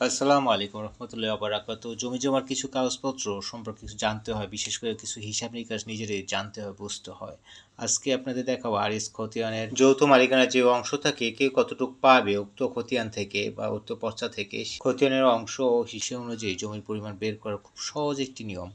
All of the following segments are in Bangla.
আসসালামু আলাইকুম রহমতুল্লাহ আবরাকাত জমি জমার কিছু কাগজপত্র সম্পর্কে কিছু জানতে হয়, বিশেষ করে কিছু হিসাব নিকাশ নিজেরই জানতে হয়, বুঝতে হয়। আজকে আপনাদের দেখাবো আর এস খতিয়ানের যৌথ মালিকানার যে অংশ থাকে, কে কতটুকু পাবে উক্ত খতিয়ান থেকে বা উক্ত পর্চা থেকে, খতিয়ানের অংশ ও হিসেব অনুযায়ী জমির পরিমাণ বের করা খুব সহজ একটি নিয়ম।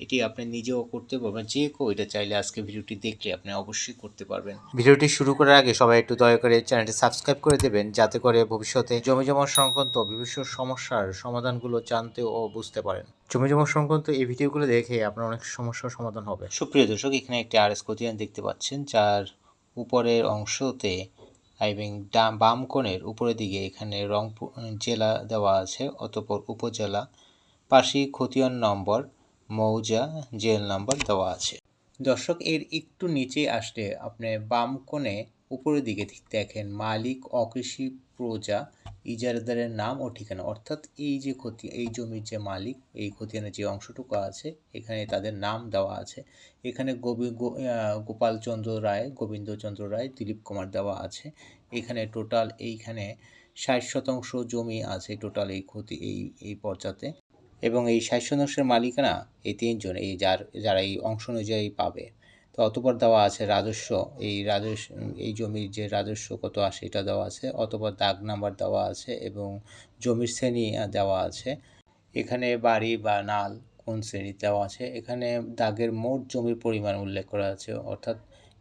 এটি আপনি নিজেও করতে পারবেন যে কেউ এটা চাইলে আজকে ভিডিওটি দেখলে আপনি অবশ্যই করতে পারবেন। ভিডিওটি শুরু করার আগে সবাই একটু দয়া করে চ্যানেলটি সাবস্ক্রাইব করে দেবেন যাতে করে ভবিষ্যতে জমি জমা সংক্রান্ত বিভিন্ন সমস্যার সমাধানগুলো জানতে ও বুঝতে পারেন। জমি জমা সংক্রান্ত এই ভিডিওগুলো দেখে আপনার অনেক সমস্যার সমাধান হবে। সুপ্রিয় দর্শক এখানে একটি আর এস দেখতে পাচ্ছেন যার উপরের অংশতে এবং ডাম বাম কোণের উপরের দিকে এখানে রংপুর জেলা দেওয়া আছে অতপর উপজেলা। পাশেই খতিয়ান নম্বর মৌজা জেল নাম্বার দেওয়া আছে। দর্শক, এর একটু নিচে আসলে আপনি বাম কোণে উপরের দিকে দেখেন, মালিক, অকৃষি, প্রজা, ইজারাদারের নাম ও ঠিকানা। অর্থাৎ এই যে ক্ষতি, এই জমির যে মালিক, এই খতিয়ানের যে অংশটুকু আছে, এখানে তাদের নাম দেওয়া আছে। এখানে গোবি গোপালচন্দ্র রায়, গোবিন্দচন্দ্র রায়, দিলীপ কুমার দেওয়া আছে। এখানে টোটাল এইখানে ষাট শতাংশ জমি আছে, টোটাল এই ক্ষতি, এই এই পর্যাতে। এবং এই ষাট শতাংশের মালিকানা এই তিনজন, এই যার, যারা এই অংশ অনুযায়ী পাবে। তো অতপর দেওয়া আছে রাজস্ব, এই রাজস্ব, এই জমির যে রাজস্ব কত আসে এটা দেওয়া আছে। অতপর দাগ নাম্বার দেওয়া আছে এবং জমির শ্রেণি দেওয়া আছে। এখানে বাড়ি বা নাল কোন শ্রেণি দেওয়া আছে? এখানে দাগের মোট জমির পরিমাণ উল্লেখ করা আছে, অর্থাৎ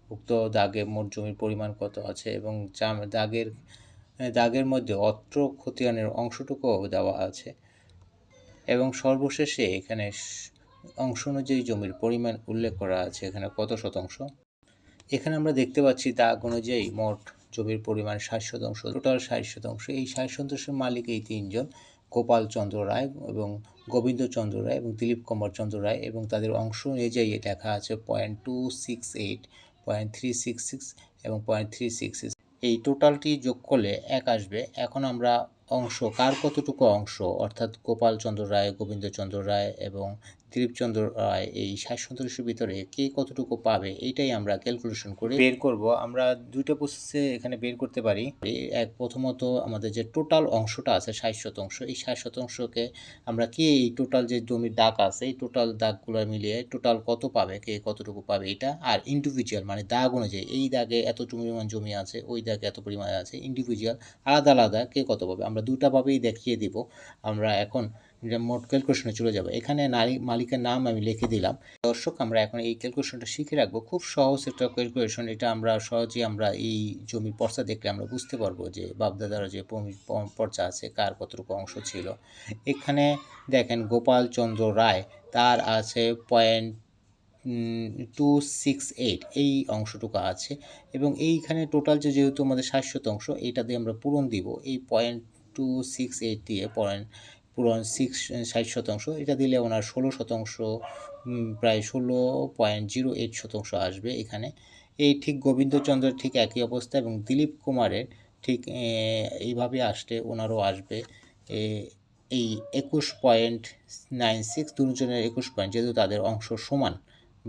উক্ত দাগে মোট জমির পরিমাণ কত আছে এবং দাগের দাগের মধ্যে অত্র খতিয়ানের অংশটুকুও দেওয়া আছে। এবং সর্বশেষে এখানে অংশ অনুযায়ী জমির পরিমাণ উল্লেখ করা আছে, এখানে কত শতাংশ? এখানে আমরা দেখতে পাচ্ছি দাগ অনুযায়ী মোট জমির পরিমাণ ষাট শতাংশ টোটাল ষাট শতাংশ। এই ষাট শতাংশের মালিক এই তিনজন, গোপাল চন্দ্র রায় এবং গোবিন্দ চন্দ্র রায় এবং দিলীপ কুমার চন্দ্র রায় এবং তাদের অংশ অনুযায়ী লেখা আছে point two six eight point three six six এবং পয়েন্ট থ্রি সিক্স সিক্স এই টোটালটি যোগ করলে এক আসবে। এখন আমরা অংশ কার কতটুকু অংশ? অর্থাৎ গোপালচন্দ্র রায় গোবিন্দচন্দ্র রায় এবং দিলীপচন্দ্র রায় এই ষাট সন্ত্রাসের ভিতরে কে কতটুকু পাবে এইটাই আমরা ক্যালকুলেশন করে বের করব। আমরা দুইটা প্রসেসে এখানে বের করতে পারি। এক প্রথমত আমাদের যে টোটাল অংশটা আছে ষাট শতাংশ এই ষাট শতাংশকে আমরা কে এই টোটাল যে জমির দাগ আছে এই টোটাল দাগগুলো মিলিয়ে টোটাল কত পাবে কে কতটুকু পাবে এটা আর ইন্ডিভিজুয়াল মানে দাগ অনুযায়ী এই দাগে এত পরিমাণ জমি আছে ওই দাগে এত পরিমাণ আছে ইন্ডিভিজুয়াল আলাদা আলাদা কে কত পাবে আমরা দুটাভাবেই দেখিয়ে দিব। আমরা এখন মোট ক্যালকুলেশনে চলে যাব। এখানে নারী মালিকের নাম আমি লিখে দিলাম। দর্শক, আমরা এখন এই ক্যালকুলেশনটা শিখে রাখব। খুব সহজ একটা ক্যালকুলেশন এটা আমরা সহজেই আমরা এই জমির পর্চা দেখলে আমরা বুঝতে পারব যে বাপদাদার যে পর্চা আছে, কার কতটুকু অংশ ছিল। এখানে দেখেন গোপাল চন্দ্র রায়, তার আছে পয়েন্ট টু সিক্স এইট এই অংশটুকু আছে। এবং এইখানে টোটাল যে যেহেতু আমাদের ষাট শতাংশ এইটা দিয়ে আমরা পূরণ দিব। এই পয়েন্ট টু সিক্স এইট দিয়ে পয়েন্ট পূরণ সিক্স ষাট শতাংশ, এটা দিলে ওনার ষোলো শতাংশ প্রায় ষোলো পয়েন্ট জিরো এইট শতাংশ আসবে এখানে। এই ঠিক গোবিন্দচন্দ্রের ঠিক একই অবস্থা এবং দিলীপ কুমারের ঠিক এইভাবে আসলে ওনারও আসবে এই একুশ পয়েন্ট নাইন সিক্স দুজনের একুশ পয়েন্ট যেহেতু তাদের অংশ সমান।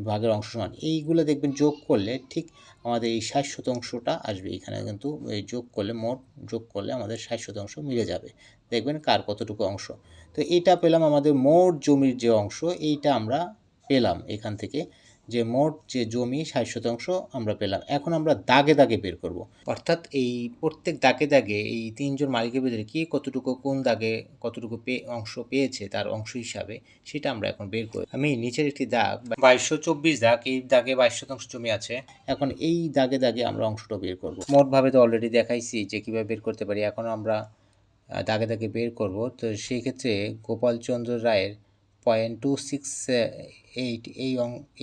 ভাগের অংশ সমান। এইগুলো দেখবেন যোগ করলে ঠিক আমাদের এই ষাট শতাংশটা আসবে। এখানে কিন্তু এই যোগ করলে মোট যোগ করলে আমাদের ষাট শতাংশ মিলে যাবে। দেখবেন কার কতটুকু অংশ। তো এটা পেলাম আমাদের মোট জমির যে অংশ, এইটা আমরা পেলাম এখান থেকে। যে মোট যে জমি ষাট শতাংশ আমরা পেলাম। এখন আমরা দাগে দাগে বের করব। অর্থাৎ এই প্রত্যেক দাগে দাগে এই তিনজন মালিকের ভিতরে কে কতটুকু কোন দাগে কতটুকু পে- অংশ পেয়েছে তার অংশ হিসাবে সেটা আমরা এখন বের করি। আমি নিচের একটি দাগ, বাইশশো চব্বিশ দাগ, এই দাগে বাইশ শতাংশ জমি আছে। এখন এই দাগে দাগে আমরা অংশটা বের করব। মোটভাবে তো অলরেডি দেখাইছি যে কীভাবে বের করতে পারি। এখন আমরা দাগে দাগে বের করব। তো সেই ক্ষেত্রে গোপালচন্দ্র রায়ের পয়েন্ট টু সিক্স এইট, এই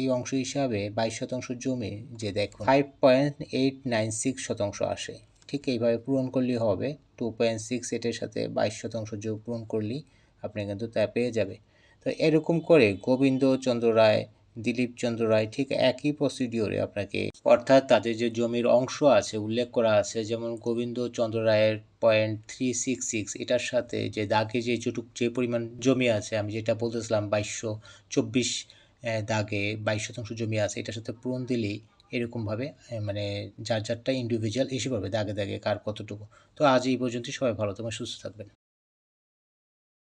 এই অংশ হিসাবে বাইশ শতাংশ জমি যে দেখুন, five point eight nine six শতাংশ আসে। ঠিক এইভাবে পূরণ করলেই হবে, টু পয়েন্ট সিক্স এইটের সাথে বাইশ শতাংশ যোগ পূরণ করলেই আপনি কিন্তু তা পেয়ে যাবে তো এরকম করে গোবিন্দ চন্দ্র রায় দিলীপ চন্দ্র রায় ঠিক একই প্রসিডিওরে আপনাকে, অর্থাৎ তাদের যে জমির অংশ আছে, উল্লেখ করা আছে, যেমন গোবিন্দ চন্দ্র রায়ের পয়েন্ট থ্রি সিক্স সিক্স এটার সাথে যে দাগে যে যেটুক যে পরিমাণ জমি আছে, আমি যেটা বলতেছিলাম বাইশশো চব্বিশ দাগে বাইশ শতাংশ জমি আছে, এটার সাথে পূরণ দিলেই এরকমভাবে মানে যার যারটা ইন্ডিভিজুয়াল এসে পাবে দাগে দাগে, কার কতটুকু। তো আজ এই পর্যন্তই, সবাই ভালো থাকবেন, সুস্থ থাকবেন।